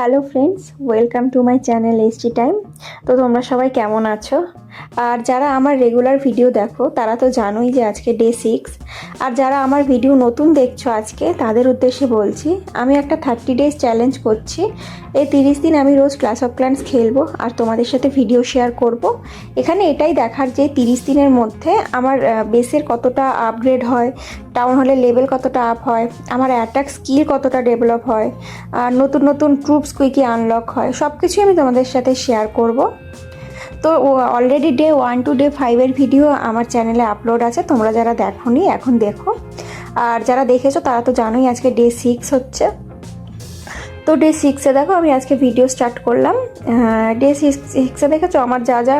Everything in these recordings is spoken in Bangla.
Hello friends welcome to my channel ST time. তো তোমরা সবাই কেমন আছো? আর যারা আমার রেগুলার ভিডিও দেখো, তারা তো জানোই যে আজকে ডে সিক্স আর যারা আমার ভিডিও নতুন দেখছ আজকে, তাদের উদ্দেশ্যে বলছি, আমি একটা থার্টি ডেজ চ্যালেঞ্জ করছি। এই তিরিশ দিন আমি রোজ ক্লাস অফ ক্লান্স খেলব আর তোমাদের সাথে ভিডিও শেয়ার করব। এখানে এটাই দেখার যে তিরিশ দিনের মধ্যে আমার বেসের কতটা আপগ্রেড হয় টাউন হলে লেভেল কতটা আপ হয়, আমার অ্যাটাক স্কিল কতটা ডেভেলপ হয়, আর নতুন নতুন ট্রুপস কুইকি আনলক হয় সব কিছুই আমি তোমাদের সাথে শেয়ার করব। তো already day one to day ফাইভের ভিডিও আমার চ্যানেলে আপলোড আছে, তোমরা যারা দেখোনি এখন দেখো। আর যারা দেখেছ তারা তো জানোই আজকে ডে সিক্স হচ্ছে। তো ডে সিক্সে দেখো আমি আজকে ভিডিও স্টার্ট করলাম। ডে সিক্স সিক্সে দেখেছ আমার যা যা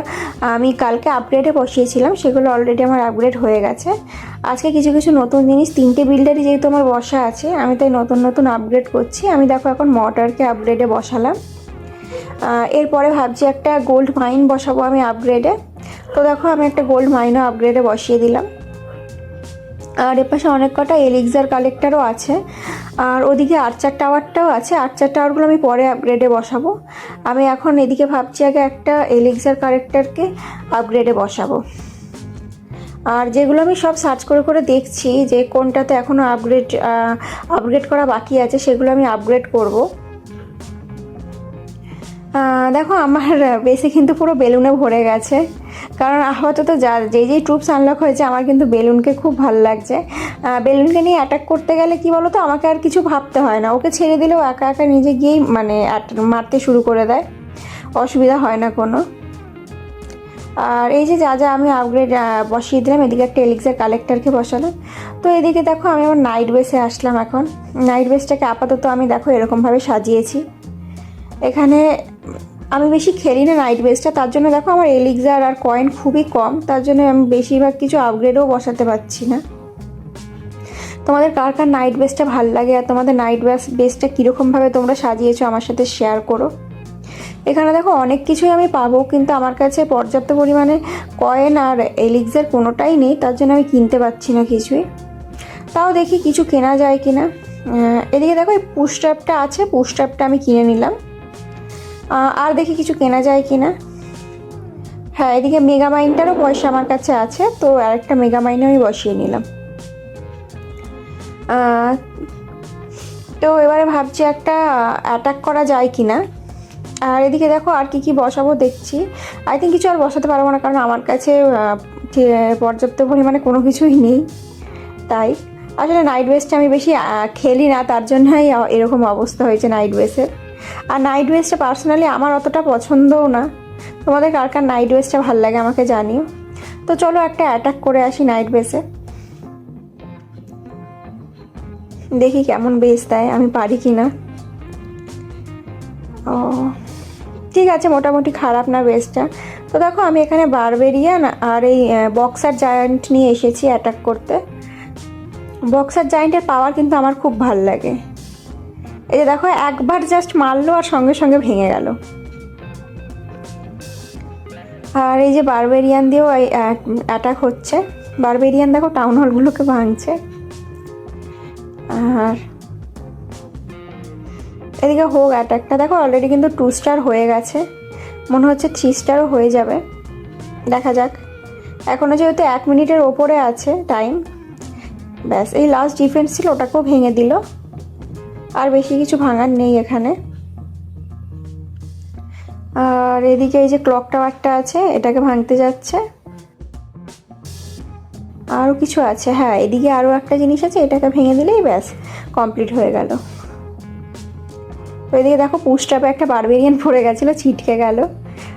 আমি কালকে আপগ্রেডে বসিয়েছিলাম, সেগুলো অলরেডি আমার আপগ্রেড হয়ে গেছে। আজকে কিছু কিছু নতুন জিনিস, তিনটে বিল্ডারই যেহেতু আমার বসা আছে, আমি তাই নতুন নতুন আপগ্রেড করছি। আমি দেখো এখন মটারকে আপগ্রেডে বসালাম। এরপরে ভাবছি একটা গোল্ড মাইন বসাবো আমি আপগ্রেডে তো দেখো, আমি একটা গোল্ড মাইনও আপগ্রেডে বসিয়ে দিলাম। আর এর পাশে অনেক কটা এলিক্সার কালেক্টারও আছে। আর ওদিকে আর্চার টাওয়ারটাও আছে। আর্চার টাওয়ারগুলো আমি পরে আপগ্রেডে বসাবো। আমি এখন এদিকে ভাবছি আগে একটা এলিক্সার কালেক্টারকে আপগ্রেডে বসাবো। আর যেগুলো আমি সব সার্চ করে করে দেখছি, যে কোনটাতে এখনও আপগ্রেড আপগ্রেড করা বাকি আছে, সেগুলো আমি আপগ্রেড করব। দেখো, আমার বেসে কিন্তু পুরো বেলুনে ভরে গেছে। কারণ আপাতত যা, যেই যেই ট্রুপস আনলক হয়েছে, আমার কিন্তু বেলুনকে খুব ভালো লাগছে। বেলুনকে নিয়ে অ্যাটাক করতে গেলে কি বলো তো আমাকে আর কিছু ভাবতে হয় না। ওকে ছেড়ে দিলেও একা একা নিজে গিয়েই মানে মারতে শুরু করে দেয়। অসুবিধা হয় না কোনো। আর এই যে যা যা আমি আপগ্রেড বসিয়ে দিলাম, এদিকে একটা এলিক্সার কালেক্টরকে বসালাম। তো এদিকে দেখো, আমি আমার নাইট বেসে আসলাম এখন। নাইট বেসটাকে আপাতত আমি দেখো, এরকমভাবে সাজিয়েছি। এখানে আমি বেশি খেলি না নাইট বেসটা তার জন্য দেখো আমার এলিক্সার আর কয়েন খুবই কম, তার জন্য আমি বেশিরভাগ কিছু আপগ্রেডও বসাতে পারছি না। তোমাদের কার কার নাইট বেসটা ভালো লাগে আর তোমাদের নাইট বেস বেসটা কীরকমভাবে তোমরা সাজিয়েছো আমার সাথে শেয়ার করো। এখানে দেখো অনেক কিছুই আমি পাবো, কিন্তু আমার কাছে পর্যাপ্ত পরিমাণে কয়েন আর এলিক্সার কোনোটাই নেই, তার জন্য আমি কিনতে পারছি না কিছুই। তাও দেখি কিছু কেনা যায় কি না এদিকে দেখো এই পুস্টাপটা আছে পুস্টাপটা আমি কিনে নিলাম। আর দেখি কিছু কেনা যায় কি না হ্যাঁ এদিকে মেগা মাইনটারও পয়সা আমার কাছে আছে, তো আরেকটা মেগা মাইনে আমি বসিয়ে নিলাম। তো এবারে ভাবছি একটা অ্যাটাক করা যায় কি না আর এদিকে দেখো আর কি কি বসাবো দেখছি। আই থিঙ্ক কিছু আর বসাতে পারব না, কারণ আমার কাছে পর্যাপ্ত পরিমাণে কোনো কিছুই নেই, তাই। আসলে নাইট ওয়েস্টে আমি বেশি খেলি না, তার জন্যই এরকম অবস্থা হয়েছে নাইট ওয়েস্টের আর নাইট ওয়েস্টটা পার্সোনালি আমার অতটা পছন্দও না। তোমাদের কার কার নাইট ওয়েস্টটা ভালো লাগে আমাকে জানিও। তো চলো একটা অ্যাটাক করে আসি নাইট বেসে দেখি কেমন বেস দেয়, আমি পারি কি না ও, ঠিক আছে, মোটামুটি খারাপ না বেসটা তো দেখো, আমি এখানে বারবেরিয়ান আর এই বক্সার জায়ান্ট নিয়ে এসেছি অ্যাটাক করতে। বক্সার জায়ান্টের পাওয়ার কিন্তু আমার খুব ভালো লাগে। এই যে দেখো, একবার জাস্ট মারলো আর সঙ্গে সঙ্গে ভেঙে গেল। আর এই যে বারবেরিয়ান দিয়েও অ্যাটাক হচ্ছে। বারবেরিয়ান দেখো টাউন হলগুলোকে ভাঙছে। আর এদিকে হোক অ্যাটাকটা দেখো অলরেডি কিন্তু টু স্টার হয়ে গেছে। মনে হচ্ছে থ্রি স্টারও হয়ে যাবে। দেখা যাক। এখনও যেহেতু এক মিনিটের ওপরে আছে টাইম ব্যাস, এই লাস্ট ডিফেন্স ছিল, ওটাকেও ভেঙে দিল। আর বেশি কিছু ভাঙার নেই এখানে। আর এদিকে এই যে ক্লক টাওয়ারটা আছে, এটাকে ভাঙতে যাচ্ছে। আরও কিছু আছে হ্যাঁ এদিকে আরও একটা জিনিস আছে, এটাকে ভেঙে দিলেই ব্যাস কমপ্লিট হয়ে গেল। তো এদিকে দেখো পুস্টাপে একটা বারবেরিয়ান পড়ে গেছিল, ছিটকে গেল।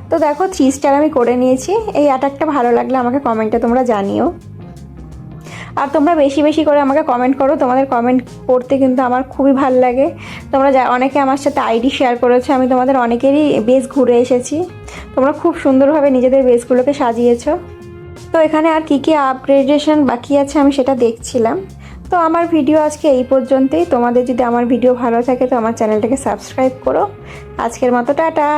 তো দেখো থ্রি স্টার আমি করে নিয়েছি। এই অ্যাটাকটা ভালো লাগলে আমাকে কমেন্টে তোমরা জানিও। আর তোমরা বেশি বেশি করে আমাকে কমেন্ট করো। তোমাদের কমেন্ট পড়তে কিন্তু আমার খুবই ভালো লাগে। তোমরা যা, অনেকে আমার সাথে আইডি শেয়ার করেছ, আমি তোমাদের অনেকেরই বেস ঘুরে এসেছি। তোমরা খুব সুন্দরভাবে নিজেদের বেসগুলোকে সাজিয়েছো। তো এখানে আর কী কী আপগ্রেডেশন বাকি আছে আমি সেটা দেখছিলাম। তো আমার ভিডিও আজকে এই পর্যন্তই। তোমাদের যদি আমার ভিডিও ভালো থাকে, তো আমার চ্যানেলটাকে সাবস্ক্রাইব করো। আজকের মতো টাটা।